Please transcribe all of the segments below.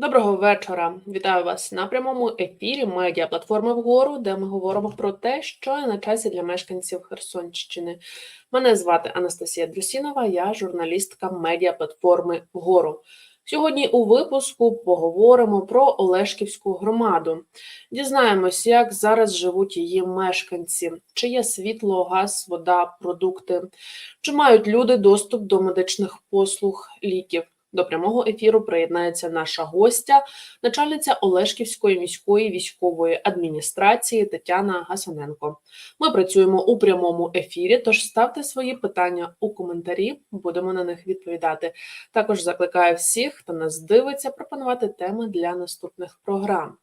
Доброго вечора. Вітаю вас на прямому ефірі медіа платформи вгору, де ми говоримо про те, що на часі для мешканців Херсонщини. Мене звати Анастасія Друсінова, я журналістка медіа платформи вгору. Сьогодні у випуску поговоримо про Олешківську громаду. Дізнаємось, як зараз живуть її мешканці, чи є світло, газ, вода, продукти, чи мають люди доступ до медичних послуг, ліків. До прямого ефіру приєднається наша гостя, начальниця Олешківської міської військової адміністрації Тетяна Гасаненко. Ми працюємо у прямому ефірі, тож ставте свої питання у коментарі, будемо на них відповідати. Також закликаю всіх, хто нас дивиться, пропонувати теми для наступних програм.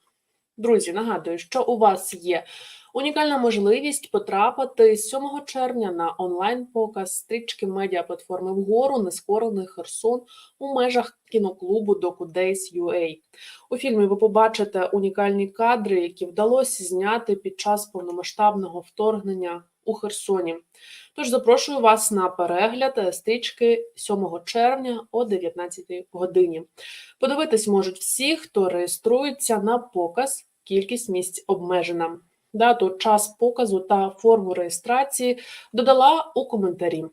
Друзі, нагадую, що у вас є унікальна можливість потрапити 7 червня на онлайн-показ стрічки медіаплатформи вгору Нескорений Херсон у межах кіноклубу Days UA. У фільмі ви побачите унікальні кадри, які вдалося зняти під час повномасштабного вторгнення у Херсоні. Тож запрошую вас на перегляд стрічки 7 червня о 19 годині. Подивитись можуть всі, хто реєструється на показ. Кількість місць обмежена. Дату, час показу та форму реєстрації додала у коментарі.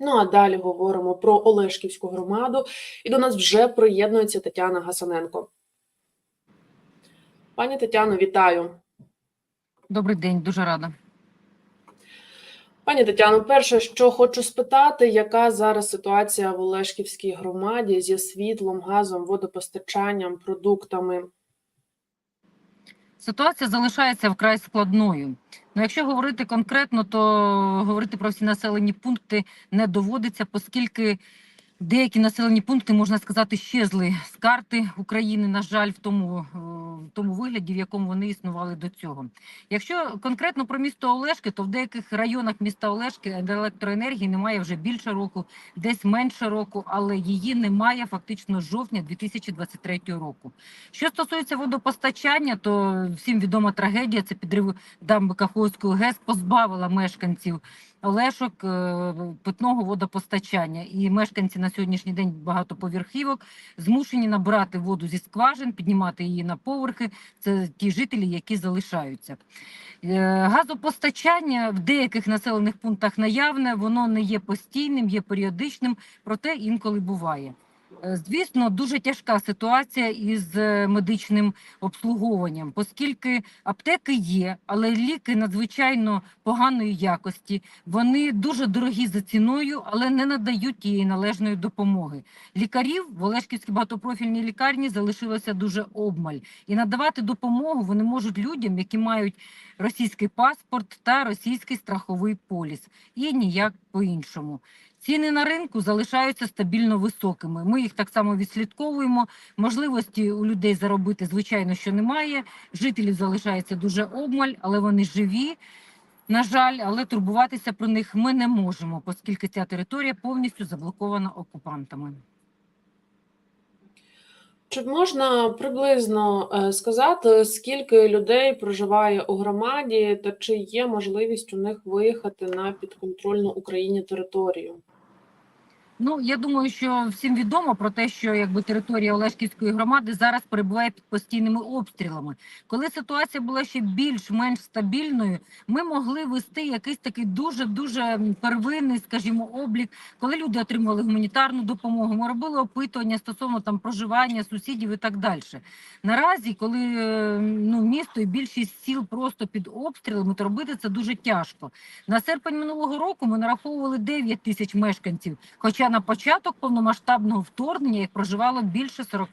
Ну а далі говоримо про Олешківську громаду, і до нас вже приєднується Тетяна Гасаненко. Пані Тетяно, вітаю. Добрий день, дуже рада. Пані Тетяно, перше, що хочу спитати, яка зараз ситуація в Олешківській громаді зі світлом, газом, водопостачанням, продуктами? Ситуація залишається вкрай складною. Ну, якщо говорити конкретно, то говорити про всі населені пункти не доводиться, оскільки деякі населені пункти, можна сказати, щезли з карти України, на жаль, в тому, е, тому вигляді, в якому вони існували до цього. Якщо конкретно про місто Олешки, то в деяких районах міста Олешки електроенергії немає вже більше року, десь менше року, але її немає фактично з жовтня 2023 року. Що стосується водопостачання, то всім відома трагедія це підрив дамби Каховської ГЕС позбавила мешканців Олешок е, питного водопостачання. І мешканці на сьогоднішній день багатоповерхівок змушені набрати воду зі скважин, піднімати її на поверхи. Це ті жителі, які залишаються. Е, Газопостачання в деяких населених пунктах наявне, воно не є постійним, є періодичним, проте інколи буває. Е, Звісно, дуже тяжка ситуація із е, медичним обслуговуванням, оскільки аптеки є, але ліки надзвичайно поганої якості. Вони дуже дорогі за ціною, але не надають тієї належної допомоги. Лікарів в Олешківській багатопрофільній лікарні залишилося дуже обмаль, і надавати допомогу вони можуть людям, які мають російський паспорт та російський страховий поліс, і ніяк по-іншому. Ціни на ринку залишаються стабільно високими. Ми їх так само відслідковуємо. Можливості у людей заробити, звичайно, що немає. Жителів залишається дуже обмаль, але вони живі. На жаль, але турбуватися про них ми не можемо, оскільки ця територія повністю заблокована окупантами. Чи можна приблизно е, сказати, скільки людей проживає у громаді, та чи є можливість у них виїхати на підконтрольну Україні територію? Ну я думаю, що всім відомо про те, що якби територія Олешківської громади зараз перебуває під постійними обстрілами. Коли ситуація була ще більш-менш стабільною, ми могли вести якийсь такий дуже дуже первинний, скажімо, облік, коли люди отримували гуманітарну допомогу. Ми робили опитування стосовно там проживання сусідів і так далі. Наразі, коли е, ну місто і більшість сіл просто під обстрілами, то робити це дуже тяжко. На серпень минулого року ми нараховували 9 тисяч мешканців. Хоча на початок повномасштабного вторгнення їх проживало більше 40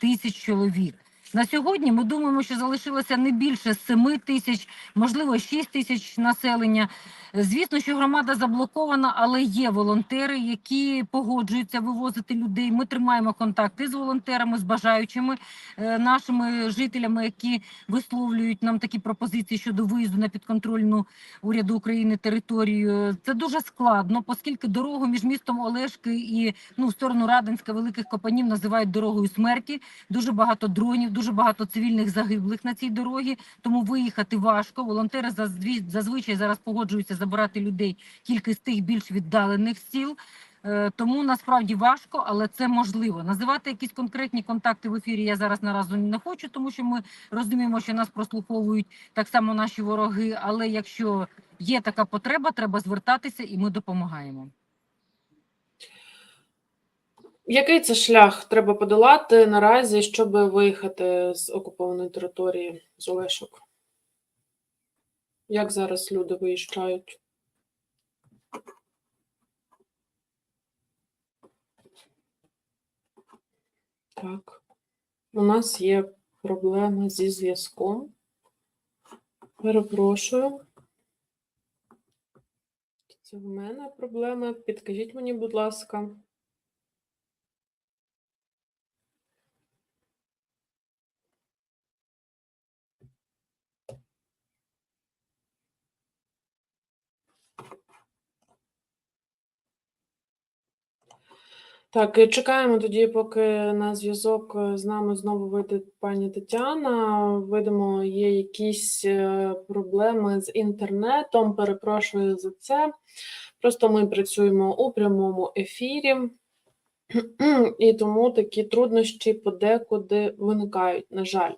тисяч чоловік. На сьогодні ми думаємо, що залишилося не більше 7 тисяч, можливо, 6 тисяч населення. Звісно, що громада заблокована, але є волонтери, які погоджуються вивозити людей. Ми тримаємо контакти з волонтерами, з бажаючими е, нашими жителями, які висловлюють нам такі пропозиції щодо виїзду на підконтрольну уряду України територію. Це дуже складно, оскільки дорогу між містом Олешки і ну в сторону Радинська великих копанів називають дорогою смерті. Дуже багато дронів, дуже багато цивільних загиблих на цій дорогі. Тому виїхати важко. Волонтери зазвичай зараз погоджуються забирати людей тільки з тих більш віддалених сіл. Е, Тому насправді важко, але це можливо. Називати якісь конкретні контакти в ефірі я зараз наразі не хочу, тому що ми розуміємо, що нас прослуховують так само наші вороги. Але якщо є така потреба, треба звертатися, і ми допомагаємо. Який це шлях треба подолати наразі, щоб виїхати з окупованої території з Олешок? Як зараз люди виїжджають? Так. У нас є проблеми зі зв'язком. Перепрошую. Це в мене проблеми. Підкажіть мені, будь ласка. Так, чекаємо тоді, поки на зв'язок е, з нами знову вийде пані Тетяна. Видимо, є якісь е, проблеми з інтернетом. Перепрошую за це. Просто ми працюємо у прямому ефірі, і тому такі труднощі подекуди виникають, на жаль.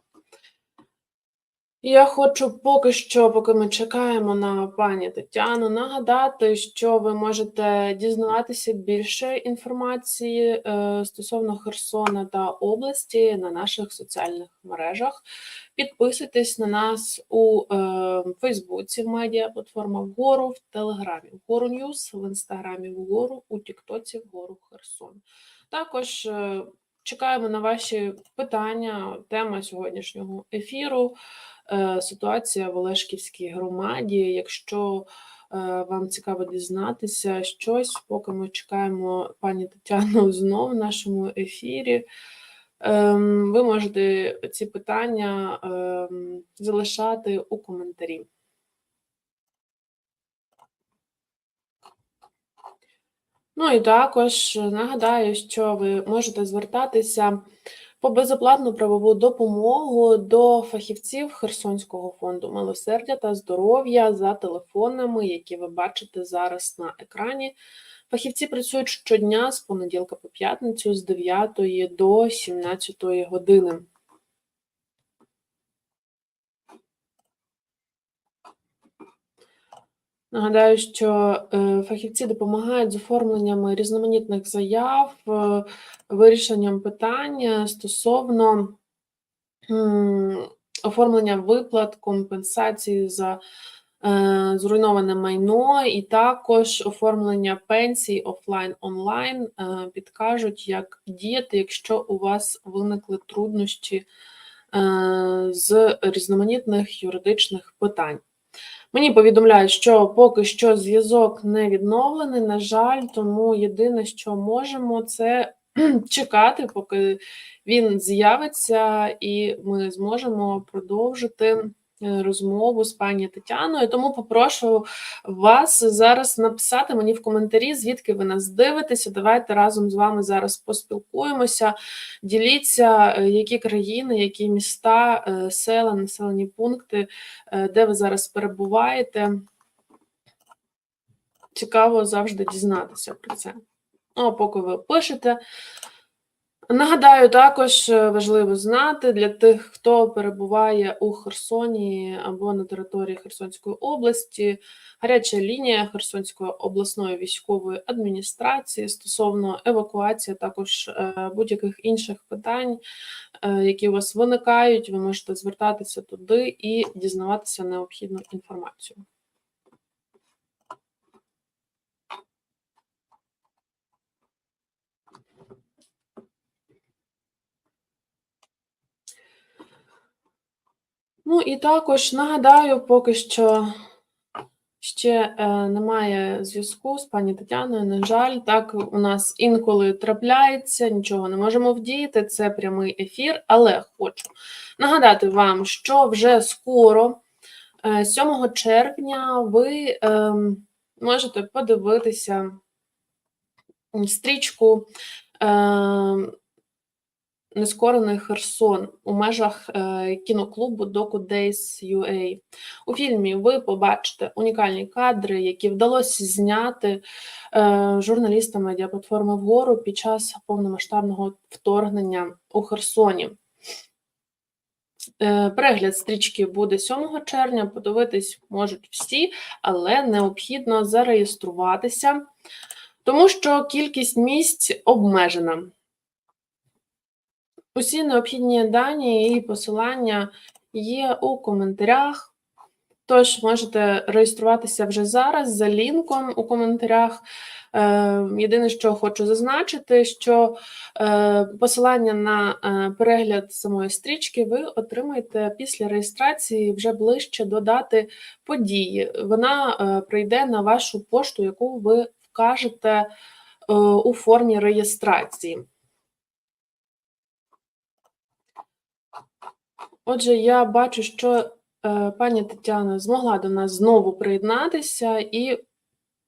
Я хочу поки що, поки ми чекаємо на пані Тетяну, нагадати, що ви можете дізнаватися більше інформації е, стосовно Херсона та області на наших соціальних мережах. Підписуйтесь на нас у е, Фейсбуці медіа платформа вгору, в Телеграмі вгору Ньюс, в інстаграмі вгору, у Тіктоці вгору Херсон. Також е, чекаємо на ваші питання. Тема сьогоднішнього ефіру е, ситуація в Олешківській громаді. Якщо е, вам цікаво дізнатися щось, поки ми чекаємо пані Тетяну знов в нашому ефірі. ем, Ви можете ці питання ем, залишати у коментарі. Ну і також нагадаю, що ви можете звертатися по безоплатну правову допомогу до фахівців Херсонського фонду милосердя та здоров'я за телефонами, які ви бачите зараз на екрані. Фахівці працюють щодня з понеділка по п'ятницю з 9 до 17 години. Нагадаю, що е, фахівці допомагають з оформленням різноманітних заяв, е, вирішенням питань стосовно оформлення виплат, компенсації за е, зруйноване майно, і також оформлення пенсій офлайн онлайн підкажуть, як діяти, якщо у вас виникли труднощі з різноманітних юридичних питань. Мені повідомляють, що поки що зв'язок не відновлений, на жаль, тому єдине, що можемо, це чекати, поки він з'явиться, і ми зможемо продовжити розмову з пані Тетяною. Тому попрошу вас зараз написати мені в коментарі, звідки ви нас дивитеся. Давайте разом з вами зараз поспілкуємося. Діліться, е, які країни, які міста, е, села, населені пункти, е, де ви зараз перебуваєте. Цікаво завжди дізнатися про це. Ну, а поки ви пишете. Нагадаю, також е, важливо знати для тих, хто перебуває у Херсоні або на території Херсонської області, гаряча лінія Херсонської обласної військової адміністрації стосовно евакуації, також е, будь-яких інших питань, е, які у вас виникають, ви можете звертатися туди і дізнаватися необхідну інформацію. Ну і також нагадаю, поки що ще е, немає зв'язку з пані Тетяною. На жаль, так у нас інколи трапляється, нічого не можемо вдіяти. Це прямий ефір, але хочу нагадати вам, що вже скоро, е, 7 червня, ви е, можете подивитися стрічку. Нескорений Херсон у межах е, кіноклубу Doku Days UA. У фільмі ви побачите унікальні кадри, які вдалося зняти е, журналістами медіаплатформи вгору під час повномасштабного вторгнення у Херсоні. Е, Перегляд стрічки буде 7 червня. Подивитись можуть всі, але необхідно зареєструватися, тому що кількість місць обмежена. Усі необхідні дані і посилання є у коментарях. Тож можете реєструватися вже зараз за лінком у коментарях. Е, Єдине, що хочу зазначити, що е, посилання на е, перегляд самої стрічки ви отримаєте після реєстрації вже ближче до дати події. Вона прийде на вашу пошту, яку ви вкажете у формі реєстрації. Отже, я бачу, що е, пані Тетяна змогла до нас знову приєднатися і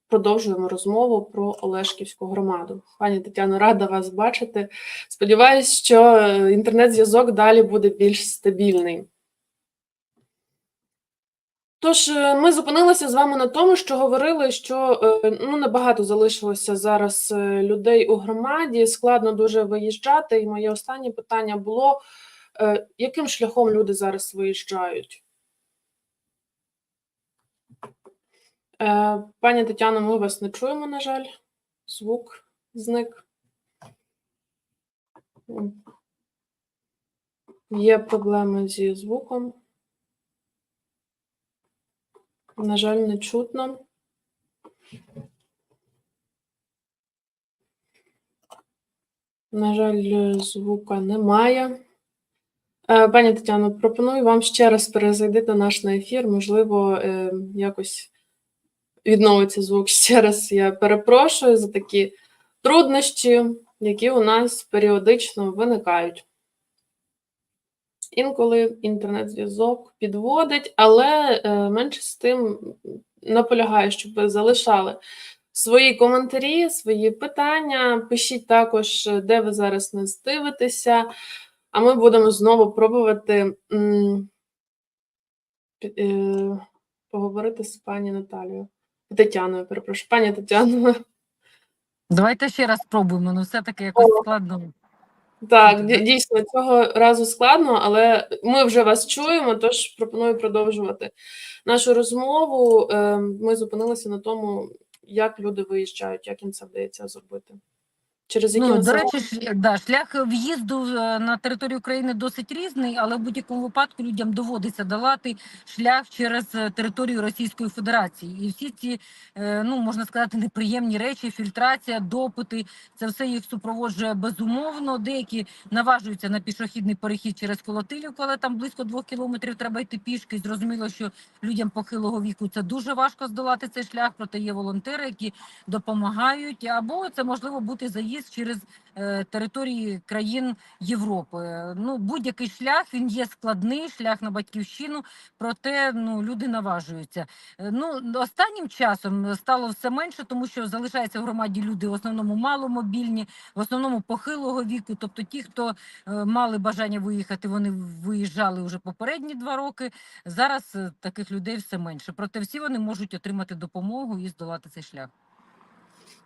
продовжуємо розмову про Олешківську громаду. Пані Тетяно, рада вас бачити. Сподіваюсь, що е, інтернет-зв'язок далі буде більш стабільний. Тож, е, ми зупинилися з вами на тому, що говорили, що е, ну, небагато залишилося зараз людей у громаді, складно дуже виїжджати. І моє останнє питання було: яким шляхом люди зараз виїжджають? Е, Пані Тетяно, ми вас не чуємо, на жаль. Звук зник. Є проблеми зі звуком. На жаль, не чутно. На жаль, звука немає. Е, Пані Тетяно, пропоную вам ще раз перезайти на наш на ефір. Можливо, е, якось відновиться звук. Ще раз я перепрошую за такі труднощі, які у нас періодично виникають. Інколи інтернет-зв'язок підводить, але е, менше з тим наполягаю, щоб ви залишали свої коментарі, свої питання. Пишіть також, де ви зараз нас дивитеся, а ми будемо знову пробувати е, поговорити з пані Наталією. Тетяною, перепрошую, пані Тетяно. Давайте ще раз спробуємо, ну все-таки якось О. складно. Так, дійсно, цього разу складно, але ми вже вас чуємо, тож пропоную продовжувати нашу розмову. Е, Ми зупинилися на тому, як люди виїжджають, як їм це вдається зробити. Через які Ну, до речі, ш- да, шлях в'їзду е, на територію України досить різний, але в будь-якому випадку людям доводиться долати шлях через е, територію Російської Федерації. І всі ці, е, ну можна сказати, неприємні речі, фільтрація, допити, це все їх супроводжує безумовно. Деякі наважуються на пішохідний перехід через Колотилівку, але там близько двох кілометрів треба йти пішки. Зрозуміло, що людям похилого віку це дуже важко здолати цей шлях, проте є волонтери, які допомагають, або це можливо бути заїзд через е, території країн Європи. Ну будь-який шлях він є складний, шлях на батьківщину, проте ну люди наважуються. Е, Ну останнім часом стало все менше, тому що залишаються в громаді люди в основному маломобільні, в основному похилого віку. Тобто ті, хто е, мали бажання виїхати, вони виїжджали вже попередні два роки. Зараз таких людей все менше. Проте всі вони можуть отримати допомогу і здолати цей шлях.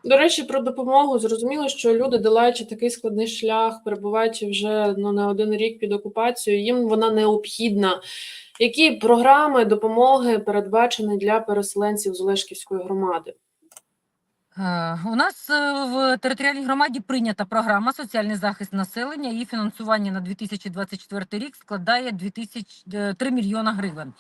До речі, про допомогу зрозуміло, що люди, долаючи такий складний шлях, перебуваючи вже ну, не один рік під окупацією, їм вона необхідна. Які програми допомоги передбачені для переселенців з Олешківської громади? Е, У нас е, в територіальній громаді прийнята програма соціальний захист населення. Її фінансування на 2024 рік складає 2000, е, 3 мільйона гривень.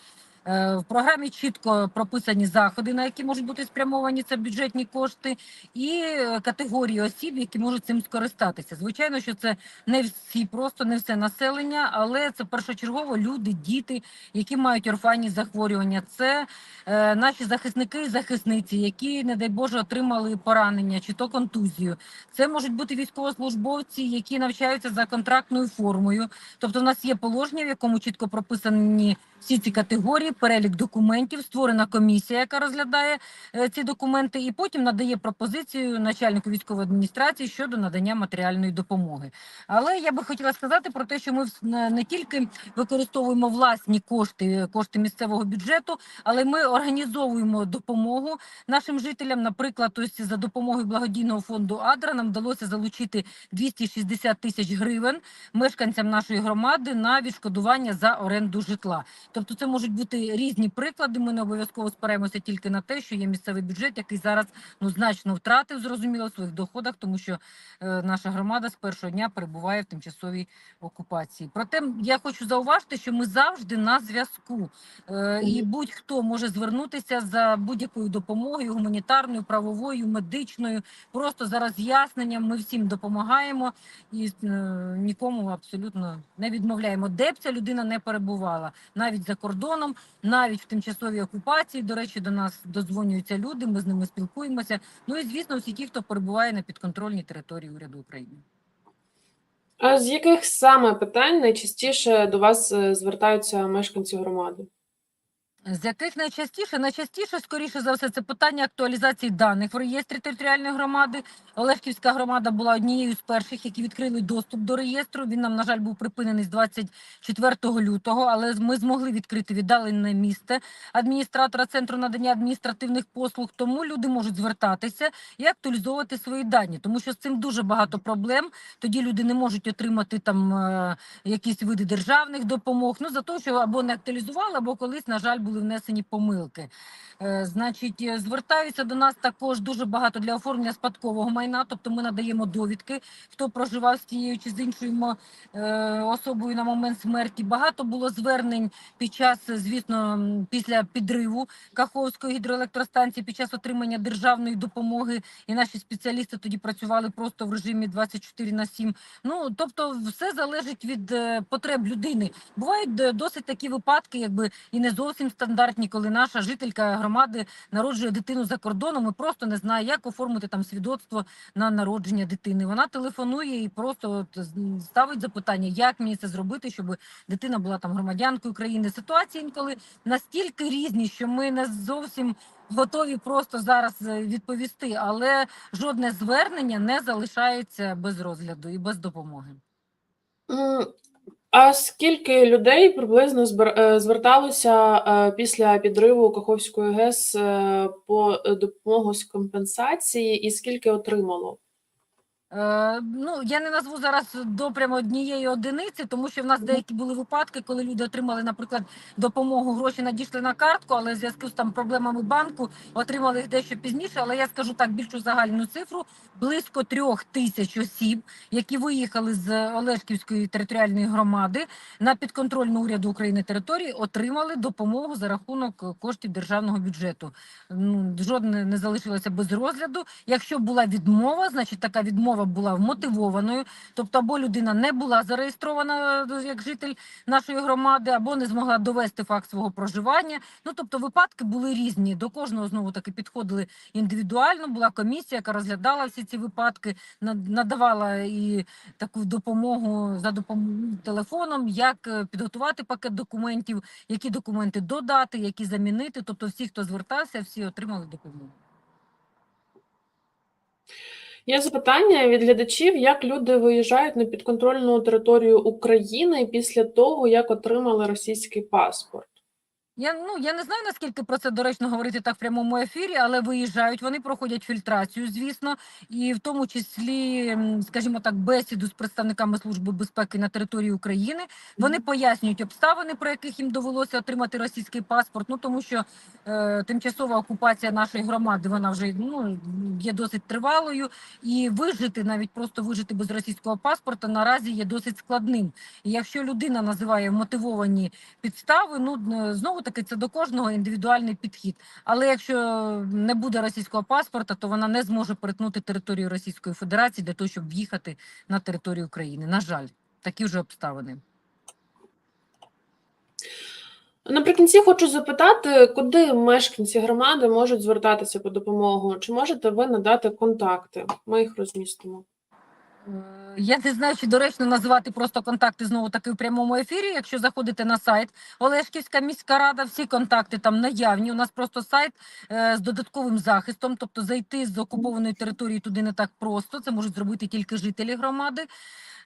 Е, В програмі чітко прописані заходи, на які можуть бути спрямовані це бюджетні кошти, і е, категорії осіб, які можуть цим скористатися. Звичайно, що це не всі, просто не все населення, але це першочергово люди, діти, які мають орфанні захворювання. Це е, наші захисники і захисниці, які, не дай Боже, отримали поранення чи то контузію. Це можуть бути військовослужбовці, які навчаються за контрактною формою. Тобто, в нас є положення, в якому чітко прописані всі ці категорії, перелік документів, створена комісія, яка розглядає е, ці документи, і потім надає пропозицію начальнику військової адміністрації щодо надання матеріальної допомоги. Але я би хотіла сказати про те, що ми не тільки використовуємо власні кошти, кошти місцевого бюджету, але ми організовуємо допомогу нашим жителям. Наприклад, ось за допомогою благодійного фонду Адра нам вдалося залучити 260 тисяч гривень мешканцям нашої громади на відшкодування за оренду житла. Тобто, це можуть бути різні приклади. Ми не обов'язково спираємося тільки на те, що є місцевий бюджет, який зараз ну значно втратив зрозуміло в своїх доходах, тому що е, наша громада з першого дня перебуває в тимчасовій окупації. Проте я хочу зауважити, що ми завжди на зв'язку, е, і будь-хто може звернутися за будь-якою допомогою гуманітарною, правовою, медичною, просто за роз'ясненням. Ми всім допомагаємо і е, нікому абсолютно не відмовляємо, де б ця людина не перебувала, навіть за кордоном, навіть в тимчасовій окупації. До речі, до нас дозвонюються люди. Ми з ними спілкуємося. Ну і звісно, всі ті, хто перебуває на підконтрольній території уряду України. А з яких саме питань найчастіше до вас е, звертаються мешканці громади? З яких найчастіше? Найчастіше, скоріше за все, це питання актуалізації даних в реєстрі територіальної громади. Олешківська громада була однією з перших, які відкрили доступ до реєстру. Він нам, на жаль, був припинений з 24 лютого, але ми змогли відкрити віддалене місце адміністратора центру надання адміністративних послуг. Тому люди можуть звертатися і актуалізовувати свої дані, тому що з цим дуже багато проблем. Тоді люди не можуть отримати там е, якісь види державних допомог. Ну за те, що або не актуалізували, або колись, на жаль, були внесені помилки. Е, Значить, е, звертаються до нас також дуже багато для оформлення спадкового майна. Тобто ми надаємо довідки, хто проживав з тією чи з іншою е, особою на момент смерті. Багато було звернень під час, звісно, після підриву Каховської гідроелектростанції, під час отримання державної допомоги. І наші спеціалісти тоді працювали просто в режимі 24 на 7. Ну тобто, все залежить від потреб людини. Бувають досить такі випадки, якби і не зовсім стандартні, коли наша жителька громади народжує дитину за кордоном і просто не знає, як оформити там свідоцтво на народження дитини. Вона телефонує і просто от ставить запитання, як мені це зробити, щоб дитина була там громадянкою країни. Ситуації інколи настільки різні, що ми не зовсім готові просто зараз е, відповісти, але жодне звернення не залишається без розгляду і без допомоги. А скільки людей приблизно е, зверталося е, після підриву Каховської ГЕС е, по допомогу з компенсації, і скільки отримало? Е, ну, я не назву зараз до прямо однієї одиниці, тому що в нас деякі були випадки, коли люди отримали, наприклад, допомогу, гроші надійшли на картку, але в зв'язку з там проблемами банку отримали їх дещо пізніше. Але я скажу так більшу загальну цифру: близько трьох тисяч осіб, які виїхали з Олешківської територіальної громади на підконтрольну уряду України території, отримали допомогу за рахунок коштів державного бюджету. Ну, жодне не залишилося без розгляду. Якщо була відмова, значить така відмова була вмотивованою. Тобто, або людина не була зареєстрована е, як житель нашої громади, або не змогла довести факт свого проживання. Ну тобто, випадки були різні. До кожного знову таки підходили індивідуально. Була комісія, яка розглядала всі ці випадки, на- надавала і таку допомогу за допомогою телефоном, як е, підготувати пакет документів, які документи додати, які замінити. Тобто, всі, хто звертався, всі отримали допомогу. Є запитання від глядачів, як люди виїжджають на підконтрольну територію України після того, як отримали російський паспорт. Я ну я не знаю наскільки про це доречно говорити так в прямому ефірі, але виїжджають. Вони проходять фільтрацію, звісно, і в тому числі, скажімо так, бесіду з представниками служби безпеки на території України. Вони пояснюють обставини, про яких їм довелося отримати російський паспорт. Ну тому що е, тимчасова окупація нашої громади вона вже ну є досить тривалою, і вижити навіть просто вижити без російського паспорта наразі є досить складним. І якщо людина називає мотивовані підстави, ну знову таки це до кожного індивідуальний підхід. Але якщо не буде російського паспорта, то вона не зможе перетнути територію Російської Федерації для того, щоб в'їхати на територію України. На жаль, такі вже обставини. Наприкінці хочу запитати, куди мешканці громади можуть звертатися по допомогу? Чи можете ви надати контакти? Ми їх розмістимо. Е, Я не знаю, чи доречно називати просто контакти знову таки в прямому ефірі. Якщо заходите на сайт Олешківська міська рада, всі контакти там наявні. У нас просто сайт е, з додатковим захистом, тобто зайти з окупованої території туди не так просто. Це можуть зробити тільки жителі громади.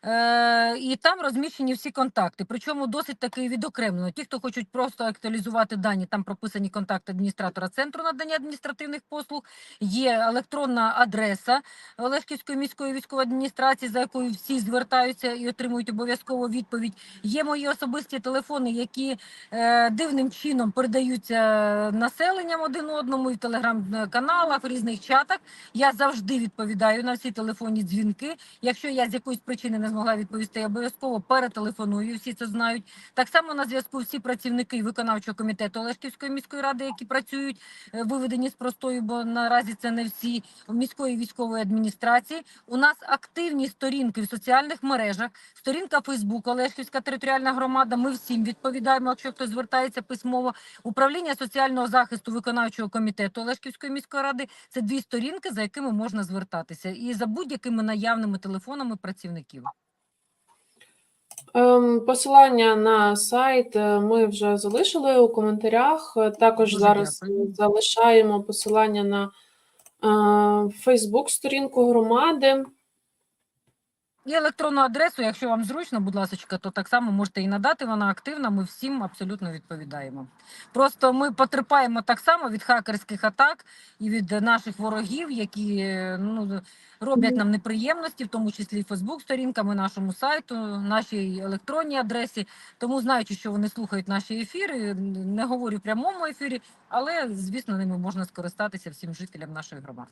Е, і там розміщені всі контакти. Причому досить таки відокремлено. Ті, хто хочуть просто актуалізувати дані, там прописані контакти адміністратора центру надання адміністративних послуг. Є електронна адреса Олешківської міської військової адміністрації, за якою всі звертаються і отримують обов'язково відповідь. Є мої особисті телефони, які е, дивним чином передаються населенням один одному і в телеграм-каналах, в різних чатах. Я завжди відповідаю на всі телефонні дзвінки. Якщо я з якоїсь причини не змогла відповісти, я обов'язково перетелефоную. Всі це знають. Так само на зв'язку всі працівники виконавчого комітету Олешківської міської ради, які працюють е, виведені з простою, бо наразі це не всі міської військової адміністрації. У нас активні сторінки в соціальних мережах. Сторінка Фейсбук, Олешківська територіальна громада. Ми всім відповідаємо, якщо хтось звертається письмово. Управління соціального захисту виконавчого комітету Олешківської міської ради. Це дві сторінки, за якими можна звертатися, і за будь-якими наявними телефонами працівників. Ем, Посилання на сайт е, ми вже залишили у коментарях. Е, Також Дуже зараз дякую. залишаємо посилання на Фейсбук сторінку громади. І електронну адресу, якщо вам зручно, будь ласка, то так само можете і надати. Вона активна. Ми всім абсолютно відповідаємо. Просто ми потерпаємо так само від хакерських атак і від наших ворогів, які ну роблять нам неприємності, в тому числі Фейсбук сторінками, нашому сайту, нашій електронній адресі. Тому знаючи, що вони слухають наші ефіри, не говорю в прямому ефірі, але звісно, ними можна скористатися всім жителям нашої громади.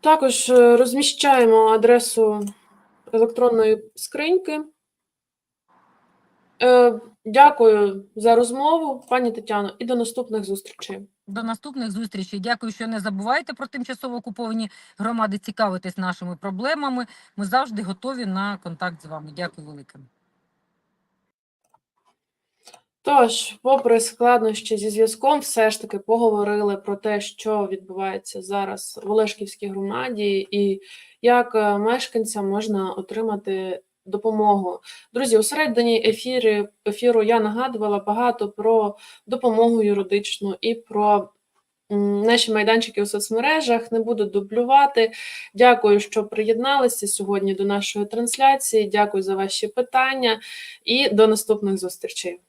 Також е, розміщаємо адресу електронної скриньки. Е, Дякую за розмову, пані Тетяно, і до наступних зустрічей. До наступних зустрічей. Дякую, що не забувайте про тимчасово окуповані громади. Цікавитесь нашими проблемами. Ми завжди готові на контакт з вами. Дякую велике. Тож, попри складнощі зі зв'язком, все ж таки поговорили про те, що відбувається зараз в Олешківській громаді, і як е, мешканцям можна отримати допомогу. Друзі, у середині ефірі, ефіру я нагадувала багато про допомогу юридичну і про наші майданчики у соцмережах. Не буду дублювати. Дякую, що приєдналися сьогодні до нашої трансляції. Дякую за ваші питання і до наступних зустрічей.